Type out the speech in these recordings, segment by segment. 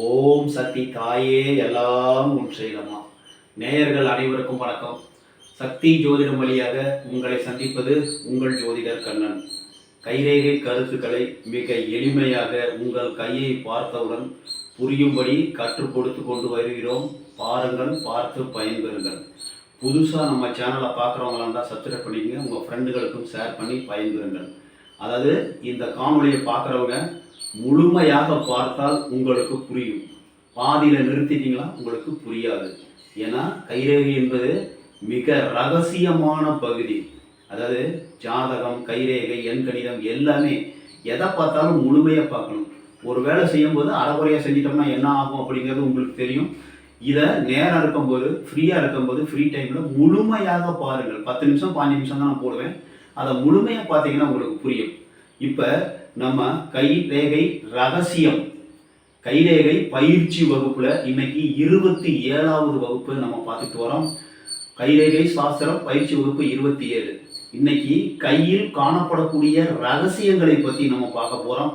ஓம் சக்தி தாயே எல்லாம் உன் செய்யலமா நேயர்கள் அனைவருக்கும் வணக்கம். சக்தி ஜோதிடம் வழியாக உங்களை சந்திப்பது உங்கள் ஜோதிடர் கண்ணன். கைரேகை கருத்துக்களை மிக எளிமையாக உங்கள் கையை பார்த்தவுடன் புரியும்படி கற்றுக் கொடுத்து கொண்டு வருகிறோம். பாருங்கள் பார்த்து பயன்பெறுங்கள். புதுசாக நம்ம சேனலை பார்க்குறவங்களா இருந்தால் சப்ஸ்கிரைப் பண்ணிக்கங்க. உங்கள் ஃப்ரெண்டுகளுக்கும் ஷேர் பண்ணி பயன்பெறுங்கள். அதாவது இந்த காணொலியை பார்க்குறவங்க முழுமையாக பார்த்தால் உங்களுக்கு புரியும். பாதியில் நிறுத்திட்டீங்களா? உங்களுக்கு புரியாது. ஏன்னா கைரேகை என்பது மிக ரகசியமான பகுதி. அதாவது ஜாதகம் கைரேகை எண் கணிதம் எல்லாமே எதை பார்த்தாலும் முழுமையாக பார்க்கணும். ஒரு வேலை செய்யும்போது அறகுறையாக செஞ்சிட்டோம்னா என்ன ஆகும் அப்படிங்கிறது உங்களுக்கு தெரியும். இதை நேரம் இருக்கும்போது ஃப்ரீயாக இருக்கும்போது ஃப்ரீ டைமில் முழுமையாக பாருங்கள். பத்து நிமிஷம் பாஞ்சு நிமிஷம் தான் நான் போடுவேன். அதை முழுமையாக பார்த்தீங்கன்னா உங்களுக்கு புரியும். இப்போ நம்ம கைரேகை ரகசியம். கைரேகை பயிற்சி வகுப்புல இன்னைக்கு இருபத்தி ஏழாவது வகுப்பு நம்ம பார்த்துட்டு வரோம். கைரேகை சாஸ்திரம் பயிற்சி வகுப்பு இருபத்தி ஏழு. இன்னைக்கு கையில் காணப்படக்கூடிய ரகசியங்களை பத்தி நம்ம பார்க்க போறோம்.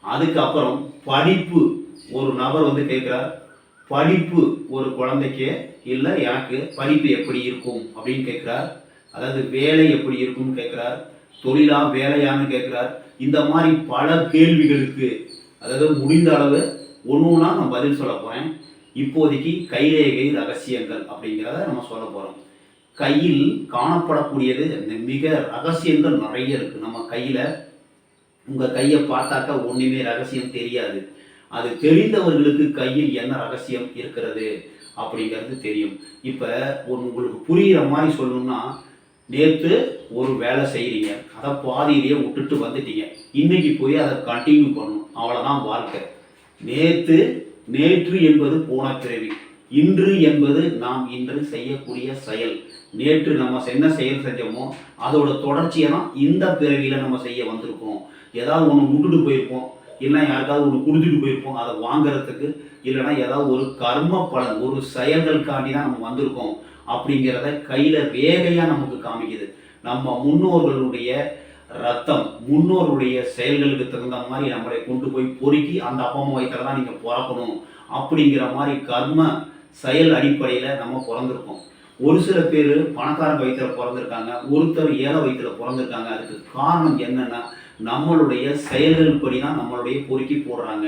அதுக்கப்புறம் படிப்பு ஒரு நபர் வந்து கேட்குறார் படிப்பு ஒரு குழந்தைக்கு இல்லை எனக்கு படிப்பு எப்படி இருக்கும் அப்படின்னு கேட்குறார். அதாவது வேலை எப்படி இருக்கும்னு கேட்குறார். தொழிலா வேலையான்னு கேட்குறார். இந்த மாதிரி பல கேள்விகளுக்கு அதாவது முடிந்த அளவு ஒன்று ஒன்றா நான் பதில் சொல்ல போகிறேன் இப்போதைக்கு கைரேகை ரகசியங்கள் அப்படிங்கிறத நம்ம சொல்ல போகிறோம் கையில் காணப்படக்கூடியது மிக ரகசியங்கள் நிறைய இருக்குது நம்ம கையில் உங்கள் கையை பார்த்தாக்கா ஒன்றுமே ரகசியம் தெரியாது. அது தெரிந்தவர்களுக்கு கையில் என்ன ரகசியம் இருக்கிறது அப்படிங்கிறது தெரியும். இப்போ உங்களுக்கு புரிகிற மாதிரி சொல்லணும்னா நேற்று ஒரு வேலை செய்கிறீங்க அதை பாதியிலேயே விட்டுட்டு வந்துட்டீங்க. இன்னைக்கு போய் அதை கண்டினியூ பண்ணணும். அவ்வளோதான் வாழ்க்கை. நேற்று நேற்று என்பது போன பிறவி. இன்று என்பது நாம் இன்று செய்யக்கூடிய செயல். நேற்று நம்ம என்ன செயல் செஞ்சோமோ அதோட தொடர்ச்சியை தான் இந்த பிறவியில் நம்ம செய்ய வந்திருக்கோம். ஏதாவது ஒன்று விட்டுட்டு போயிருப்போம். இல்லை யாருக்காவது ஒன்று கொடுத்துட்டு போயிருப்போம். அதை வாங்குறதுக்கு இல்லைன்னா ஏதாவது ஒரு கர்ம பலன் ஒரு செயல்களுக்காண்டி தான் நம்ம வந்திருக்கோம். அப்படிங்கிறத கையில் வேகையாக நமக்கு காமிக்குது. நம்ம முன்னோர்களுடைய ரத்தம் முன்னோருடைய செயல்களுக்கு தகுந்த மாதிரி நம்மளை கொண்டு போய் பொறுக்கி அந்த அப்பா அம்மா வயிற்றில் தான் நீங்கள் பிறக்கணும் அப்படிங்கிற மாதிரி கர்ம செயல் அடிப்படையில் நம்ம பிறந்திருக்கோம். ஒரு சில பேர் பணக்கார வயிற்றில் பிறந்திருக்காங்க ஒருத்தர் ஏழை வயிற்றுல பிறந்திருக்காங்க. அதுக்கு காரணம் என்னென்னா நம்மளுடைய செயல்கள் படி தான் நம்மளுடைய பொறுக்கி போடுறாங்க.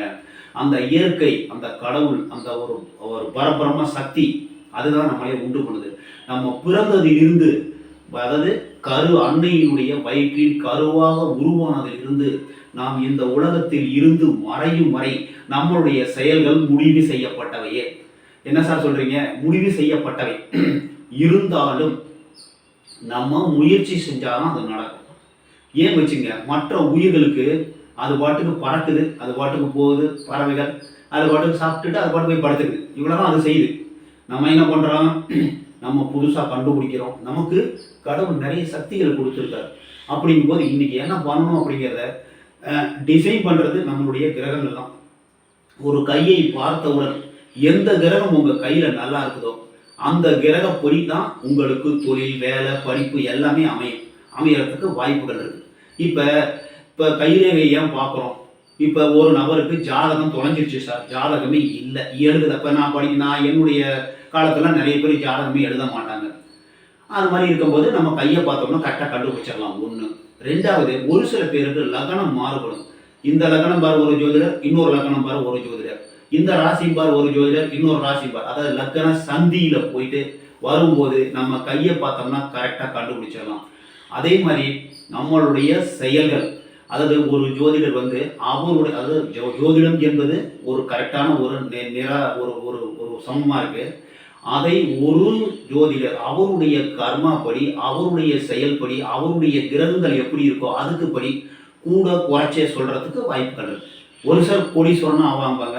அந்த இயற்கை அந்த கடவுள் அந்த ஒரு ஒரு பரபரம சக்தி அதுதான் நம்மளை உண்டு பண்ணுது. நம்ம பிறந்ததிலிருந்து அதாவது கரு அன்னையினுடைய வயிற்றில் கருவாக உருவானதிலிருந்து நாம் இந்த உலகத்தில் இருந்து மறையும் வரை நம்மளுடைய செயல்கள் முடிவு செய்யப்பட்டவையே. என்ன சார் சொல்றீங்க? முடிவு செய்யப்பட்டவை. இருந்தாலும் நம்ம முயற்சி செஞ்சாலும் அது நடக்கும். ஏன் வச்சுங்க? மற்ற உயிர்களுக்கு அது பாட்டுக்கு பறக்குது அது பாட்டுக்கு போகுது பறவைகள் அது பாட்டுக்கு சாப்பிட்டுட்டு அது பாட்டுக்கு போய் படுத்துக்குது. இவ்வளோதான் அது செய்யுது. நம்ம என்ன பண்ணுறோம் நம்ம புதுசாக கண்டுபிடிக்கிறோம். நமக்கு கடவுள் நிறைய சக்திகள் கொடுத்துருக்காரு. அப்படிங்கும்போது இன்றைக்கி என்ன பண்ணணும் அப்படிங்கிறத டிசைன் பண்ணுறது நம்மளுடைய கிரகங்கள் தான். ஒரு கையை பார்த்தவுடன் எந்த கிரகம் உங்கள் கையில் நல்லா இருக்குதோ அந்த கிரகப்படி தான் உங்களுக்கு தொழில் வேலை படிப்பு எல்லாமே அமையும். அமையறதுக்கு வாய்ப்புகள் இருக்குது இப்போ இப்போ கைரேகை ஏன் பார்க்குறோம்? இப்போ ஒரு நபருக்கு ஜாதகம் தொலைஞ்சிருச்சு சார். ஜாதகமே இல்லை. எழுதுதப்ப நான் படி நான் என்னுடைய காலத்தில் நிறைய பேர் ஜாதகமே எழுத மாட்டாங்க. அது மாதிரி இருக்கும்போது நம்ம கையை பார்த்தோம்னா கரெக்டாக கண்டுபிடிச்சிடலாம். ஒன்று ரெண்டாவது ஒரு சில பேருக்கு லக்னம் மாறுபடும். இந்த லக்னம் பார் ஒரு ஜோதிடர் இன்னொரு லக்னம் பார் ஒரு ஜோதிடர். இந்த ராசி பார் ஒரு ஜோதிடர் இன்னொரு ராசி பார். அதாவது லக்கண சந்தியில் போயிட்டு வரும்போது நம்ம கையை பார்த்தோம்னா கரெக்டாக கண்டுபிடிச்சிடலாம். அதே மாதிரி நம்மளுடைய செயல்கள். அதாவது ஒரு ஜோதிடர் வந்து அவருடைய அதாவது ஜோ- ஜோதிடம் என்பது ஒரு கரெக்டான ஒரு நி- நிற ஒரு ஒரு ஒரு சமமாக இருக்குது அதை ஒரு ஜோதிடர் அவருடைய கர்மாப்படி அவருடைய செயல்படி அவருடைய கிரகங்கள் எப்படி இருக்கோ அதுக்கு படி கூட குறைச்சே சொல்கிறதுக்கு வாய்ப்புகள் இருக்கு. ஒரு சிலர் கோடீஸ்வரனும் ஆவாம்பாங்க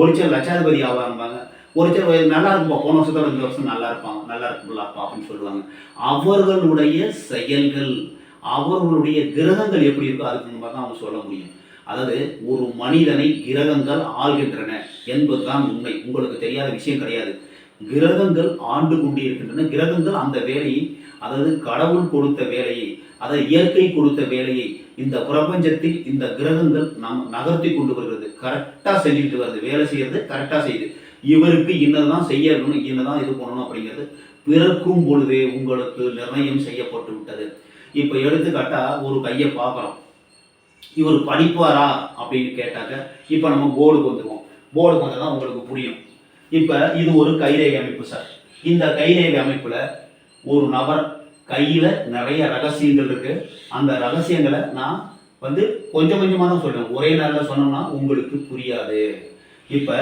ஒரு சிலர் லட்சாதிபதி ஆவாம்பாங்க ஒரு சில நல்லா இருக்குப்பா போன வருஷத்தோட இந்த வருஷம் நல்லா இருப்பாங்க நல்லா இருக்கும்லாப்பா அப்படின்னு சொல்லுவாங்க. அவர்களுடைய செயல்கள் அவர்களுடைய கிரகங்கள் எப்படி இருக்கோ அதுக்கு முன்பாக தான் அவங்க சொல்ல முடியும். அதாவது ஒரு மனிதனை கிரகங்கள் ஆள்கின்றன என்பதுதான் உண்மை. உங்களுக்கு தெரியாத விஷயம் கிடையாது. கிரகங்கள் ஆண்டு கொண்டே இருக்கின்றன கிரகங்கள் அந்த வேலையை அதாவது கடவுள் கொடுத்த வேலையை அதாவது இயற்கை கொடுத்த வேலையை இந்த பிரபஞ்சத்தில் இந்த கிரகங்கள் நம் நகர்த்தி கொண்டு வருகிறது. கரெக்டாக செஞ்சுட்டு வருது. வேலை செய்யறது கரெக்டாக செய்யுது. இவருக்கு இன்னதான் செய்யணும் இன்னதான் இது பண்ணணும் அப்படிங்கிறது பிறக்கும் பொழுதே உங்களுக்கு நிர்ணயம் செய்யப்பட்டு விட்டது. இப்போ எடுத்துக்காட்டா ஒரு கையை பார்க்குறோம் இவர் படிப்பாரா அப்படின்னு கேட்டாக்க இப்போ நம்ம போர்டுக்கு வந்துடுவோம் போர்டுக்கு வந்தால் தான் உங்களுக்கு புரியும். இப்போ இது ஒரு கைரேகை அமைப்பு சார். இந்த கைரேகை அமைப்பில் ஒரு நபர் கையில் நிறைய ரகசியங்கள் இருக்குது அந்த ரகசியங்களை நான் வந்து கொஞ்சம் கொஞ்சமாக தான் சொல்கிறேன் ஒரே நாளில் சொன்னோம்னா உங்களுக்கு புரியாது. இப்போ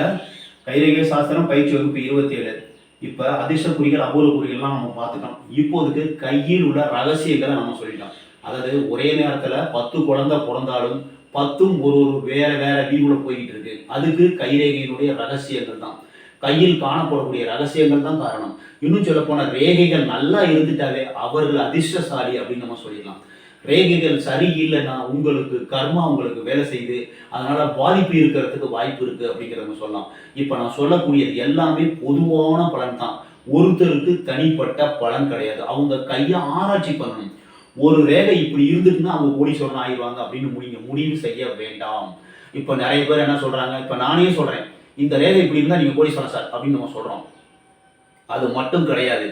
கைரேகை சாஸ்திரம் பயிற்சி வகுப்பு இருபத்தி ஏழு இப்போ அதிர்ஷ்ட குறிகள் அபூர்வ குறிகள்லாம் நம்ம பார்த்துக்கலாம் இப்போதுக்கு கையில் உள்ள ரகசியங்களை நம்ம சொல்லிட்டோம். அதாவது ஒரே நேரத்தில் பத்து குழந்தை பிறந்தாலும் பத்தும் ஒரு ஒரு வேற வேற வீவுல போய்கிட்டு இருக்கு. அதுக்கு கைரேகையினுடைய ரகசியங்கள் தான். கையில் காணப்படக்கூடிய ரகசியங்கள் தான் காரணம். இன்னும் சொல்ல போன ரேகைகள் நல்லா இருந்துட்டாவே அவர்கள் அதிர்ஷ்டசாலி அப்படின்னு நம்ம சொல்லிடலாம். ரேகைகள் சரி இல்லைன்னா உங்களுக்கு கர்மா உங்களுக்கு வேலை செய்து அதனால பாதிப்பு இருக்கிறதுக்கு வாய்ப்பு இருக்கு அப்படிங்கிறத சொல்லலாம். இப்போ நான் சொல்லக்கூடியது எல்லாமே பொதுவான பலன் தான். ஒருத்தருக்கு தனிப்பட்ட பலன் கிடையாது. அவங்க கையை ஆராய்ச்சி பண்ணணும். ஒரு ரேகை இப்படி இருந்துட்டுன்னா அவங்க கோடீஸ்வரன் ஆயிடுவாங்க அப்படின்னு முடிங்க. முடிவு செய்ய வேண்டாம். இப்போ நிறைய பேர் என்ன சொல்றாங்க? இப்போ நானே சொல்றேன். இந்த ரேகை இப்படி இருந்தால் நீங்க கோடீஸ்வரன் சார் அப்படின்னு நம்ம சொல்கிறோம் அது மட்டும் கிடையாது.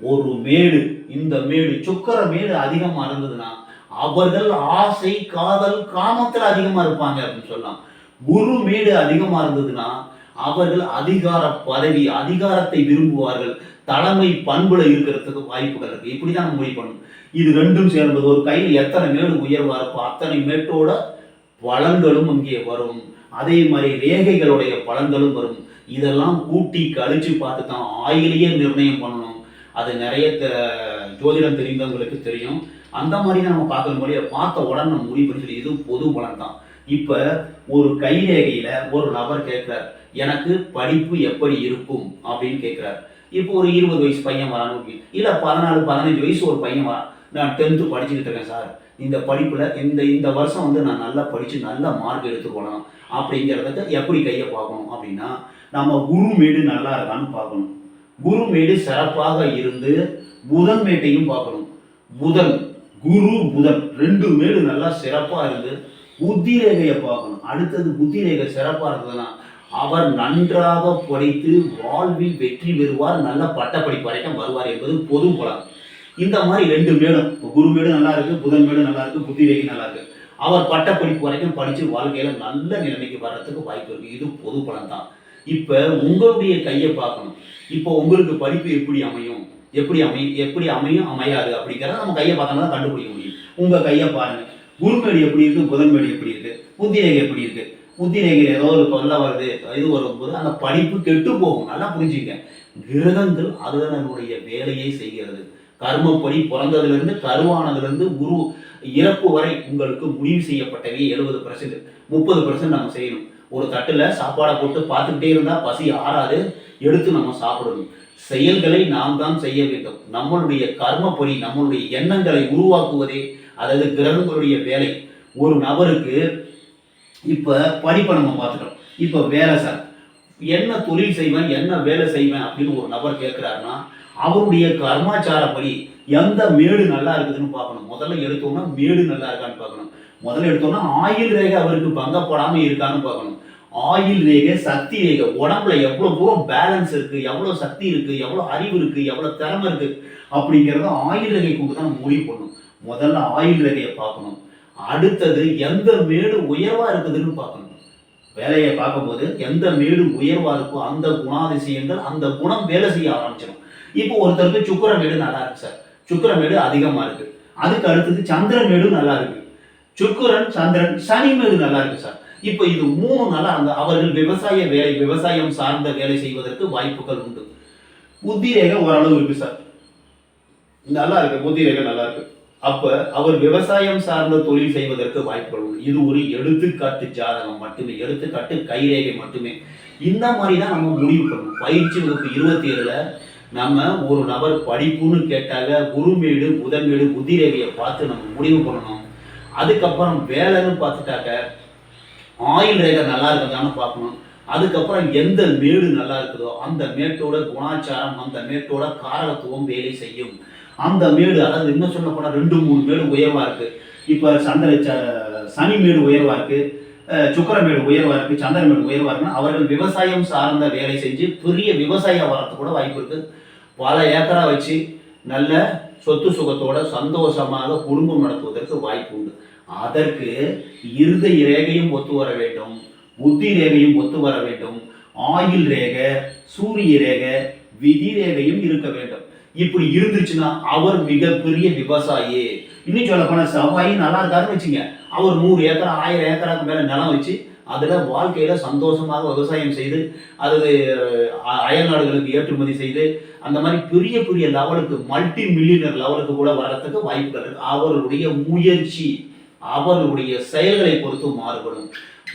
ஒரு மேடு இந்த மேடு சுக்கர மேடு அதிகமாக இருந்ததுன்னா அவர்கள் ஆசை காதல் காமத்தில் அதிகமாக இருப்பாங்க அப்படின்னு சொல்லலாம். குரு மேடு அதிகமாக இருந்ததுன்னா அவர்கள் அதிகார பதவி அதிகாரத்தை விரும்புவார்கள். தலைமை பண்புல இருக்கிறதுக்கு வாய்ப்புகள் இருக்கு. இப்படிதான் நம்ம முடிவு பண்ணணும். இது ரெண்டும் சேர்ந்தது ஒரு கையில் எத்தனை மேடு உயர்வா இருக்கோ அத்தனை மேட்டோட வளங்களும் இங்கே வரும். அதே மாதிரி ரேகைகளுடைய பலன்களும் வரும். இதெல்லாம் கூட்டி கழிச்சு பார்த்து தான் ஆயிலேயே நிர்ணயம் பண்ணணும். அது நிறைய த- ஜோதிடம் தெரிந்தவங்களுக்கு தெரியும். அந்த மாதிரி நம்ம பார்க்கணும் மொழியை பார்த்த உடனே நம்ம முடிவு பண்ணி சொல்லி இது பொது பலன் தான். இப்போ ஒரு கைரேகையில் ஒரு நபர் கேட்குறார் எனக்கு படிப்பு எப்படி இருக்கும்? அப்படின்னு கேட்குறார். இப்போ ஒரு இருபது வயசு பையன் வரான்னு இல்லை பதினாலு பதினஞ்சு வயசு ஒரு பையன் வரான். நான் டென்த்து படிச்சுக்கிட்டு இருக்கேன் சார். இந்த படிப்பில் இந்த இந்த வருஷம் வந்து நான் நல்லா படித்து நல்ல மார்க் எடுத்துக்கணும் அப்படிங்கிறத எப்படி கையை பார்க்கணும் அப்படின்னா நம்ம குருமேடு நல்லா இருக்கான்னு பார்க்கணும். குருமேடு சிறப்பாக இருந்து புதன் மேட்டையும் பார்க்கணும். புதன் குரு புதன் ரெண்டு மேடு நல்லா சிறப்பாக இருந்து புத்தி ரேகையை பார்க்கணும். அடுத்தது புத்தி ரேகை சிறப்பாக இருந்ததுன்னா அவர் நன்றாக படித்து வாழ்வில் வெற்றி பெறுவார் நல்ல பட்டப்படிப்பு வரைக்கும் வருவார் என்பது பொது பலம் இந்த மாதிரி ரெண்டு மேடும் குரு மேடு நல்லா இருக்கு புதன் மேடு நல்லா இருக்கு புத்தி ரேகி நல்லா இருக்கு அவர் பட்டப்படிப்பு வரைக்கும் படிச்சு வாழ்க்கையில நல்ல நிலைமைக்கு வர்றதுக்கு வாய்ப்பு இருக்கு. இது பொது பலன் தான் இப்ப உங்களுடைய கையை பார்க்கணும். இப்போ உங்களுக்கு படிப்பு எப்படி அமையும்? எப்படி அமை எப்படி அமையும் அமையாது அப்படிங்கிறத நம்ம கையை பார்த்தோம்னா தான் கண்டுபிடிக்க முடியும். உங்க கையை பாருங்க. குருமேடு எப்படி இருக்கு? புதன்மேடு எப்படி இருக்கு? புத்தி ரேகை எப்படி இருக்கு? புத்தி ரேகையில் ஏதோ ஒரு தொல்லை வருது இது வரும்போது அந்த படிப்பு கெட்டு போகும். நல்லா புரிஞ்சுக்க கிரகங்கள் அதுதான் நம்மளுடைய வேலையை செய்கிறது. கர்மப்படி பிறந்ததுலேருந்து கருவானதுலேருந்து குரு இறப்பு வரை உங்களுக்கு முடிவு செய்யப்பட்டவை எழுபது பர்சன்ட் முப்பது பர்சன்ட் நம்ம செய்யணும். ஒரு தட்டில் சாப்பாடை போட்டு பார்த்துக்கிட்டே இருந்தால் பசி ஆறாது எடுத்து நம்ம சாப்பிடணும். செயல்களை நாம் தான் செய்ய வேண்டும். நம்மளுடைய கர்மப்படி நம்மளுடைய எண்ணங்களை உருவாக்குவதே அதாவது கிரகங்களுடைய வேலை. ஒரு நபருக்கு இப்போ படிப்பை நம்ம பார்த்துட்டோம் இப்போ வேலை சார். என்ன தொழில் செய்வேன் என்ன வேலை செய்வேன் அப்படின்னு ஒரு நபர் கேட்குறாருன்னா அவருடைய கர்மாச்சாரப்படி எந்த மேடு நல்லா இருக்குதுன்னு பார்க்கணும். முதல்ல எடுத்தோம்னா மேடு நல்லா இருக்கான்னு பார்க்கணும். முதல்ல எடுத்தோம்னா ஆயில் ரேகை அவருக்கு பங்கப்படாம இருக்கான்னு பார்க்கணும். ஆயில் ரேகை சக்தி ரேகை உடம்புல எவ்வளோ தூரம் பேலன்ஸ் இருக்கு எவ்வளோ சக்தி இருக்கு எவ்வளோ அறிவு இருக்கு எவ்வளோ திறமை இருக்கு அப்படிங்கிறத ஆயில் ரேகை கொண்டு தான் முடிவு பண்ணணும். முதல்ல ஆயில் ரேகையை பார்க்கணும். அடுத்தது எந்த மேடு உயர்வா இருக்குதுன்னு பார்க்கணும். வேலையை பார்க்கும்போது எந்த மேடு உயர்வா இருக்கோ அந்த குணாதிசயங்கள் அந்த குணம் வேலை செய்ய ஆரம்பிச்சிடும். இப்போ ஒருத்தருக்கு சுக்கிர மேடு நல்லா இருக்கு சார். சுக்கிர மேடு அதிகமா இருக்கு. அதுக்கு அடுத்தது சந்திரன் மேடு நல்லா இருக்கு. சுக்குரன் சந்திரன் சனி மேடு நல்லா இருக்கு சார். இப்போ இது மூணு நல்லா அந்த அவர்கள் விவசாய வேலை விவசாயம் சார்ந்த வேலை செய்வதற்கு வாய்ப்புகள் உண்டு. புத்திரேகை ஓரளவு இருக்கு சார். நல்லா இருக்கு புத்திரேகை நல்லா இருக்கு. அப்ப அவர் விவசாயம் சார்ந்த தொழில் செய்வதற்கு வாய்ப்புகள் உண்டு. இது ஒரு எடுத்துக்காட்டு ஜாதகம் மட்டுமே எடுத்துக்காட்டு கைரேகை மட்டுமே. இந்த மாதிரி தான் நம்ம முடிவு பண்ணணும். பயிற்சி வகுப்பு இருபத்தி ஏழுல நம்ம ஒரு நபர் படிப்புன்னு கேட்டாக குருமேடு புதன்மேடு புத்திரேகையை பார்த்து நம்ம முடிவு பண்ணணும். அதுக்கப்புறம் வேலைன்னு பார்த்துட்டாக்க ஆயில் ரேகை நல்லா இருக்குதான்னு பார்க்கணும். அதுக்கப்புறம் எந்த மேடு நல்லா இருக்குதோ அந்த மேட்டோட குணாச்சாரம் அந்த மேட்டோட காரகத்துவம் வேலை செய்யும். அந்த மேடு அதாவது இன்னும் சொல்ல போனால் ரெண்டு மூணு மேடு உயர்வாக இருக்கு. இப்போ சந்திர ச- உயர்வாக இருக்குது இருக்கு. மேடு உயர்வாக இருக்குது இருக்கு சந்திரமேடு உயர்வாக இருக்குன்னா அவர்கள் விவசாயம் சார்ந்த வேலை செஞ்சு பெரிய விவசாயம் வரத்து கூட வாய்ப்பு இருக்குது பல ஏக்கரா வச்சு நல்ல சொத்து சுகத்தோட சந்தோஷமாக குடும்பம் நடத்துவதற்கு வாய்ப்பு உண்டு. அதற்கு இருதய ரேகையும் ஒத்து வர வேண்டும். புத்தி ரேகையும் ஒத்து வர வேண்டும். ஆயில் ரேகை சூரிய ரேகை விதி ரேகையும் இருக்க வேண்டும். இப்படி இருந்துச்சுன்னா அவர் மிகப்பெரிய விவசாயி. இன்னும் சொல்ல போனால் செவ்வாயும் நல்லா இருக்காருன்னு வச்சுங்க. அவர் நூறு ஏக்கரா ஆயிரம் ஏக்கராக்கு மேலே நிலம் வச்சு அதில் வாழ்க்கையில் சந்தோஷமாக விவசாயம் செய்து அது அயல் நாடுகளுக்கு ஏற்றுமதி செய்து அந்த மாதிரி பெரிய பெரிய லெவலுக்கு மல்டி மில்லியனர் லெவலுக்கு கூட வர்றதுக்கு வாய்ப்புகள் இருக்குது அவர்களுடைய முயற்சி அவர்களுடைய செயல்களை பொறுத்து மாறுபடும்.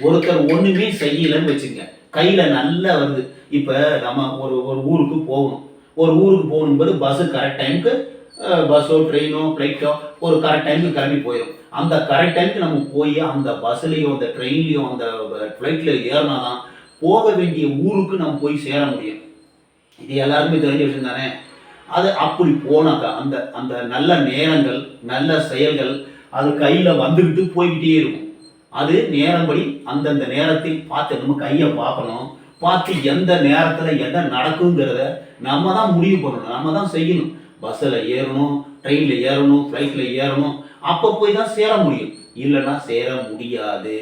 ஒருத்தர் ஒன்றுமே செய்யலைன்னு வச்சுங்க கையில் நல்லா வருது. இப்போ நம்ம ஒரு ஒரு ஊருக்கு போகணும். ஒரு ஊருக்கு போகணும்போது பஸ்ஸு கரெக்ட் டைமுக்கு பஸ்ஸோ ட்ரெயினோ ஃப்ளைட்டோ ஒரு கரெக்ட் டைமுக்கு கிளம்பி போயிடும் அந்த கரெக்ட் டைமுக்கு நம்ம போய் அந்த பஸ்லேயோ அந்த ட்ரெயின்லேயோ அந்த ஃப்ளைட்ல ஏறினா தான் போக வேண்டிய ஊருக்கு நம்ம போய் சேர முடியும். இது எல்லாருக்குமே தெரிஞ்ச விஷயம் தானே? அது அப்படி போனாக்கா அந்த அந்த நல்ல நேரங்கள் நல்ல செயல்கள் அது கையில் வந்துக்கிட்டு போய்கிட்டே இருக்கும். அது நேரம்படி அந்தந்த நேரத்தில் பார்த்து நம்ம கையை பார்க்கணும். பார்த்து எந்த நேரத்தில் என்ன நடக்குங்கிறத நம்ம தான் முடிவு பண்ணணும். நம்ம தான் செய்யணும். பஸ்ஸில் ஏறணும் ட்ரெயினில் ஏறணும் ஃப்ளைட்டில் ஏறணும் அப்போ போய் தான் சேர முடியும். இல்லைன்னா சேர முடியாது.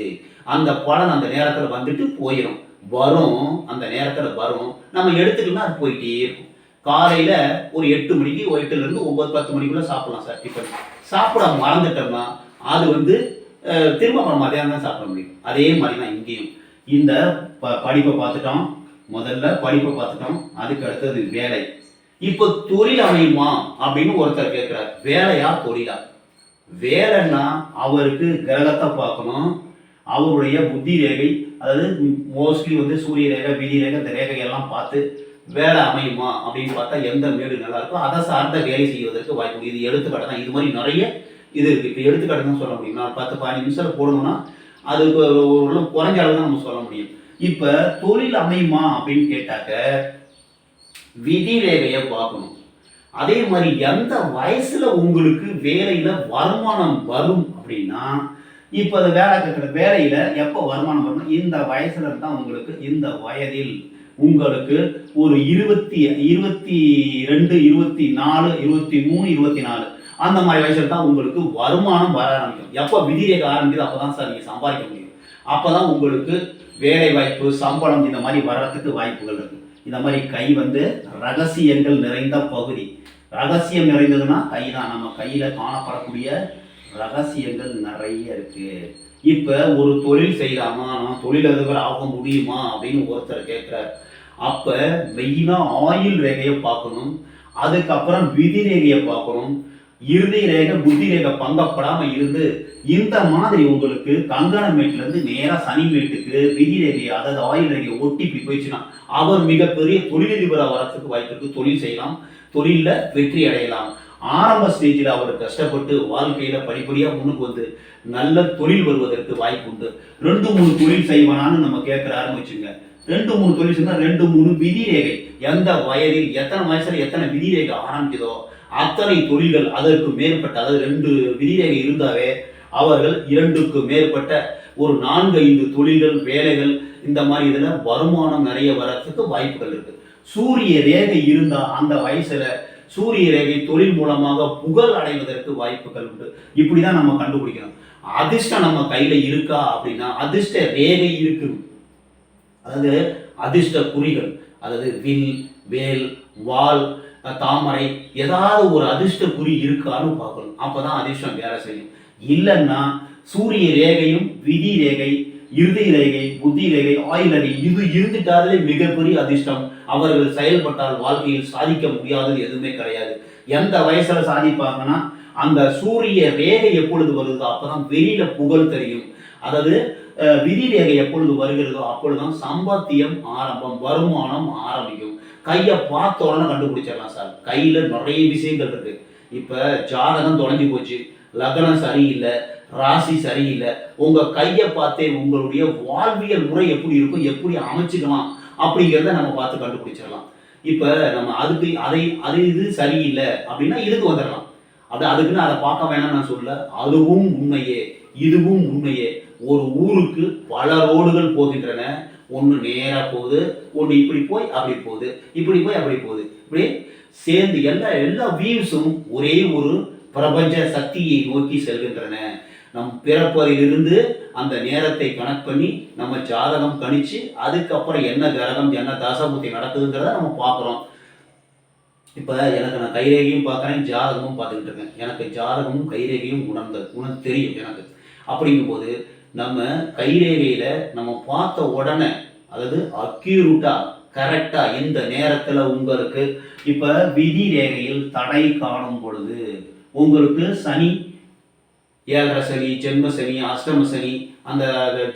அந்த பலன் அந்த நேரத்தில் வந்துட்டு போயிடும் வரும் அந்த நேரத்தில் வரும். நம்ம எடுத்துக்கலாம் அது போயிட்டே இருக்கும். காலையில் ஒரு எட்டு மணிக்கு எட்டுலேருந்து ஒம்பது பத்து மணிக்குள்ளே சாப்பிடலாம் சார் டிஃபன் சாப்பிட மறந்துட்டோம்னா அது வந்து திரும்ப நம்ம மதியானம் தான் சாப்பிட முடியும். அதே மாதிரி தான் இங்கேயும். இந்த ப படிப்பை பார்த்துட்டோம். முதல்ல படிப்பை பார்த்துட்டோம். அதுக்கு அடுத்தது வேலை. இப்போ தொழில் அமையுமா அப்படின்னு ஒருத்தர் கேட்கிறார் வேலையா? தொழிலா. வேலைன்னா அவருக்கு கிரகத்தை பார்க்கணும். அவருடைய புத்தி ரேகை அதாவது மோஸ்ட்லி வந்து சூரிய ரேகை விதி ரேகை இந்த ரேகையெல்லாம் பார்த்து வேலை அமையுமா அப்படின்னு பார்த்தா எந்த மேடு நல்லா இருக்கோ அதை சார்ந்த வேலை செய்வதற்கு வாய்ப்பு இது எடுத்துக்காட்டு தான் இது மாதிரி நிறைய இது இருக்கு. இப்போ எடுத்துக்காட்டு தான் சொல்ல முடியும். நான் பத்து பதினஞ்சு நிமிஷத்தில் போடணும்னா அதுக்கு ஒரு குறைஞ்ச அளவு தான் நம்ம சொல்ல முடியும். இப்போ தொழில் அமையுமா அப்படின்னு கேட்டாக்க விதி ரேகையை பார்க்கணும். அதே மாதிரி எந்த வயசில் உங்களுக்கு வேலையில் வருமானம் வரும் அப்படின்னா இப்போ அது வேலை கட்டுற வேலையில் எப்போ வருமானம் வரணும் இந்த வயசுல தான் உங்களுக்கு இந்த வயதில் உங்களுக்கு ஒரு இருபத்தி இருபத்தி ரெண்டு இருபத்தி நாலு இருபத்தி மூணு இருபத்தி நாலு அந்த மாதிரி வயசுல தான் உங்களுக்கு வருமானம் வர ஆரம்பிக்கும். எப்போ விதி ஆரம்பிக்குது அப்போ தான் சார் நீங்கள் சம்பாதிக்க முடியும். அப்போ தான் உங்களுக்கு வேலை வாய்ப்பு சம்பளம் இந்த மாதிரி வர்றதுக்கு வாய்ப்புகள் இருக்குது இந்த மாதிரி கை வந்து ரகசியங்கள் நிறைந்த பகுதி. ரகசியம் நிறைந்ததுன்னா கை தான் நம்ம கையில் காணப்படக்கூடிய ரகசியங்கள் நிறைய இருக்குது இப்போ ஒரு தொழில் செய்யலாமா? நான் தொழிலதிபர் ஆக முடியுமா? அப்படின்னு ஒருத்தர் கேட்குறார் அப்போ மெயினாக ஆயில் ரேகையை பார்க்கணும். அதுக்கப்புறம் விதி ரேகையை பார்க்கணும். இறுதி ரேக புத்தி ரேக பங்கப்படாம இருந்து இந்த மாதிரி உங்களுக்கு கங்கணமேட்ல இருந்து நேரா சனிமேட்டுக்கு விதி ரேகை அதாவது ஆயுள் ரேகையை ஒட்டிப்பி போயிடுச்சுன்னா அவர் மிகப்பெரிய தொழிலதிபராக வரத்துக்கு வாய்ப்பு இருக்கு. தொழில் செய்யலாம். தொழிலில் வெற்றி அடையலாம். ஆரம்ப ஸ்டேஜில் அவர் கஷ்டப்பட்டு வாழ்க்கையில படிப்படியா முன்னுக்கு வந்து நல்ல தொழில் வருவதற்கு வாய்ப்பு உண்டு. ரெண்டு மூணு தொழில் செய்வனான்னு நம்ம கேட்கற ஆரம்பிச்சுங்க ரெண்டு மூணு தொழில் சொன்னா ரெண்டு மூணு விதி ரேகை. எந்த வயதில் எத்தனை வயசுல எத்தனை விதி ரேகை ஆரம்பிக்குதோ அத்தனை தொழில்கள் அதற்கு மேற்பட்ட அதாவது ரெண்டு விதிரேகை இருந்தாவே அவர்கள் இரண்டுக்கு மேற்பட்ட ஒரு நான்கு ஐந்து தொழில்கள் வேலைகள் இந்த மாதிரி இதில் வருமானம் நிறைய வரத்துக்கு வாய்ப்புகள் இருக்குது சூரிய ரேகை இருந்தால் அந்த வயசில் சூரிய ரேகை தொழில் மூலமாக புகழ் அடைவதற்கு வாய்ப்புகள் உண்டு. இப்படி தான் நம்ம கண்டுபிடிக்கணும். அதிர்ஷ்டம் நம்ம கையில் இருக்கா அப்படின்னா அதிர்ஷ்ட ரேகை இருக்கு. அதாவது அதிர்ஷ்ட குறிகள் அதாவது வில் வேல் வால் தாமரை ஏதாவது ஒரு அதிர்ஷ்ட குறி இருக்கான்னு பார்க்கணும். அப்பதான் அதிர்ஷ்டம் வேலை செய்யும். இல்லைன்னா சூரிய ரேகையும் விதி ரேகை இறுதி ரேகை புத்தி ரேகை ஆயுள் ரேகை இது இருந்துட்டாலே மிகப்பெரிய அதிர்ஷ்டம். அவர்கள் செயல்பட்டால் வாழ்க்கையில் சாதிக்க முடியாதது எதுவுமே கிடையாது. எந்த வயசுல சாதிப்பாங்கன்னா அந்த சூரிய ரேகை எப்பொழுது வருதோ அப்பதான் வெளியில புகழ் தெரியும். அதாவது விதி ரேகை எப்பொழுது வருகிறதோ அப்பொழுதுதான் சம்பாத்தியம் ஆரம்பம் வருமானம் ஆரம்பிக்கும். கையை பார்த்த உடனே கண்டுபிடிச்சிடலாம் சார். கையில நிறைய விஷயங்கள் இருக்கு. இப்ப ஜாதகம் தொலைஞ்சு போச்சு. லக்னம் சரியில்லை ராசி சரியில்லை. உங்க கையை பார்த்தே உங்களுடைய வாழ்வியல் முறை எப்படி இருக்கும் எப்படி அமைச்சுக்கலாம் அப்படிங்கிறத நம்ம பார்த்து கண்டுபிடிச்சிடலாம். இப்ப நம்ம அதுக்கு அதை அது இது சரியில்லை அப்படின்னா இதுக்கு வந்துடலாம். அது அதுக்குன்னு அதை பார்க்க வேணாம்னு நான் சொல்ல அதுவும் உண்மையே. இதுவும் உண்மையே. ஒரு ஊருக்கு பல ரோடுகள் போகின்றன. ஒன்று நேராக போகுது ஒன்று இப்படி போய் அப்படி போகுது இப்படி போய் அப்படி போகுது. இப்படி சேர்ந்து எல்லா எல்லா வியூஸும் ஒரே ஒரு பிரபஞ்ச சக்தியை நோக்கி செல்கின்றன. நம் பிறப்பதிலிருந்து அந்த நேரத்தை கணக்கு பண்ணி நம்ம ஜாதகம் கணிச்சு அதுக்கப்புறம் என்ன கிரகம் என்ன தசபுத்தி நடக்குதுங்கிறத நம்ம பார்க்குறோம். இப்போ எனக்கு நான் கைரேகையும் பார்க்குறேன் ஜாதகமும் பார்த்துக்கிட்டு இருக்கேன். எனக்கு ஜாதகமும் கைரேகையும் உணர்ந்தது உணர்ந்து தெரியும் எனக்கு. அப்படிங்கும்போது நம்ம கைரேகையில் நம்ம பார்த்த உடனே அதாவது அக்யூரூட்டாக கரெக்டாக இந்த நேரத்தில் உங்களுக்கு இப்போ விதி ரேகையில் தடை காணும் பொழுது உங்களுக்கு சனி ஏழரை சனி ஜென்ம சனி அஷ்டம சனி அந்த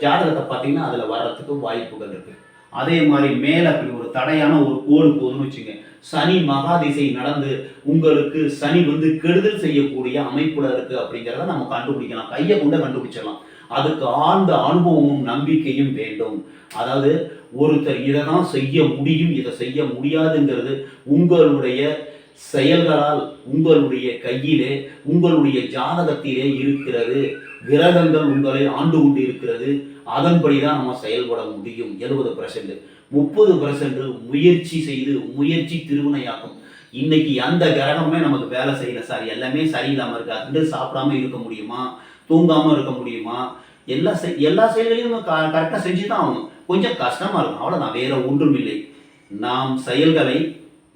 ஜாதகத்தை பார்த்தீங்கன்னா அதில் வர்றதுக்கு வாய்ப்புகள் இருக்கு. அதே மாதிரி மேலே அப்படி ஒரு தடையான ஒரு கோடு போகுதுன்னு வச்சுங்க சனி மகாதிசை நடந்து உங்களுக்கு சனி வந்து கெடுதல் செய்யக்கூடிய அமைப்புல இருக்கு அப்படிங்கிறத நம்ம கண்டுபிடிக்கலாம். கையை கொண்டு கண்டுபிடிச்சிடலாம். அதுக்கு ஆழ்ந்த அனுபவமும் நம்பிக்கையும் வேண்டும். அதாவது ஒருத்தர் இதை தான் செய்ய முடியும் இதை செய்ய முடியாதுங்கிறது உங்களுடைய செயல்களால் உங்களுடைய கையிலே உங்களுடைய ஜாதகத்திலே இருக்கிறது. கிரகங்கள் உங்களை ஆண்டு கொண்டு இருக்கிறது அதன்படி தான் நம்ம செயல்பட முடியும். எழுபது பர்சன்ட் முப்பது பர்சன்ட் முயற்சி செய்து முயற்சி திருவினையாக்கும். இன்னைக்கு அந்த கிரகமே நமக்கு வேலை செய்யல சார். எல்லாமே சரியில்லாமல் இருக்கு? அது சாப்பிடாம இருக்க முடியுமா? தூங்காமல் இருக்க முடியுமா? எல்லா செ எல்லா செயல்களையும் கரெக்டாக செஞ்சு தான் ஆகணும். கொஞ்சம் கஷ்டமாக இருக்கும். அவ்வளோதான் வேற ஒன்றும் இல்லை. நாம் செயல்களை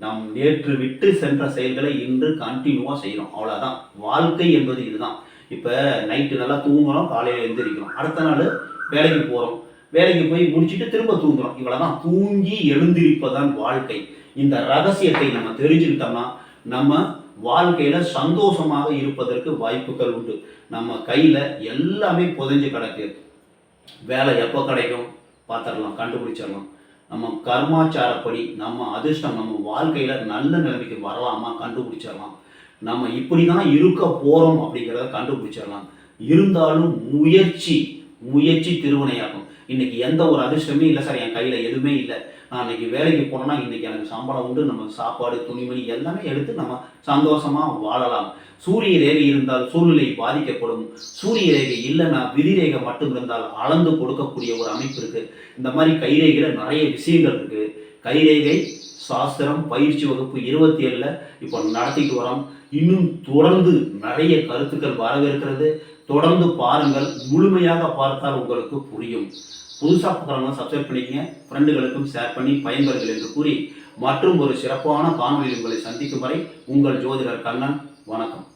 நாம் நேற்று விட்டு சென்ற செயல்களை இன்று கண்டினியூவாக செய்கிறோம் அவ்வளோதான் வாழ்க்கை என்பது இதுதான். இப்போ நைட்டு நல்லா தூங்குறோம் காலையில் எழுந்திரிக்கிறோம் அடுத்த நாள் வேலைக்கு போகிறோம் வேலைக்கு போய் முடிச்சுட்டு திரும்ப தூங்குறோம். இவ்வளோதான் தூங்கி எழுந்திருப்பதான் வாழ்க்கை. இந்த ரகசியத்தை நம்ம தெரிஞ்சுக்கிட்டோம்னா நம்ம வாழ்க்கையில் சந்தோஷமாக இருப்பதற்கு வாய்ப்புகள் உண்டு. நம்ம கையில் எல்லாமே புதைஞ்சு கிடக்கு. வேலை எப்போ கிடைக்கும்? பார்த்துடலாம் கண்டுபிடிச்சிடலாம். நம்ம கர்மாச்சாரப்படி நம்ம அதிர்ஷ்டம் நம்ம வாழ்க்கையில் நல்ல நிலைமைக்கு வரலாமா? கண்டுபிடிச்சிடலாம். நம்ம இப்படி தான் இருக்க போகிறோம் அப்படிங்கிறத கண்டுபிடிச்சிடலாம். இருந்தாலும் முயற்சி முயற்சி திருவினையாகும் இன்னைக்கு எந்த ஒரு அதிர்ஷ்டமே இல்லை சார் என் கையில் எதுவுமே இல்லை. நான் இன்னைக்கு வேலைக்கு போனேன்னா இன்னைக்கு எனக்கு சம்பளம் உண்டு நம்ம சாப்பாடு துணிமணி எல்லாமே எடுத்து நம்ம சந்தோஷமாக வாழலாம். சூரிய ரேகை இருந்தால் சூழ்நிலை பாதிக்கப்படும். சூரிய ரேகை இல்லைன்னா விதிரேகை மட்டும் இருந்தால் அளந்து கொடுக்கக்கூடிய ஒரு அமைப்பு இருக்குது இந்த மாதிரி கைரேகையில் நிறைய விஷயங்கள் இருக்குது கைரேகை சாஸ்திரம் பயிற்சி வகுப்பு இருபத்தி ஏழில் இப்போ நடத்திட்டு வரோம். இன்னும் தொடர்ந்து நிறைய கருத்துக்கள் வரவிருக்கிறது தொடர்ந்து பாருங்கள். முழுமையாக பார்த்தால் உங்களுக்கு புரியும். புதுசாக பார்க்குறவங்க சப்ஸ்கிரைப் பண்ணிக்கங்க. ஃப்ரெண்டுகளுக்கும் ஷேர் பண்ணி பயன்பெறுங்கள் என்று கூறி மற்றும் ஒரு சிறப்பான காணொலியில் உங்களை சந்திக்கும் வரை உங்கள் ஜோதிடர் கண்ணன். வணக்கம்.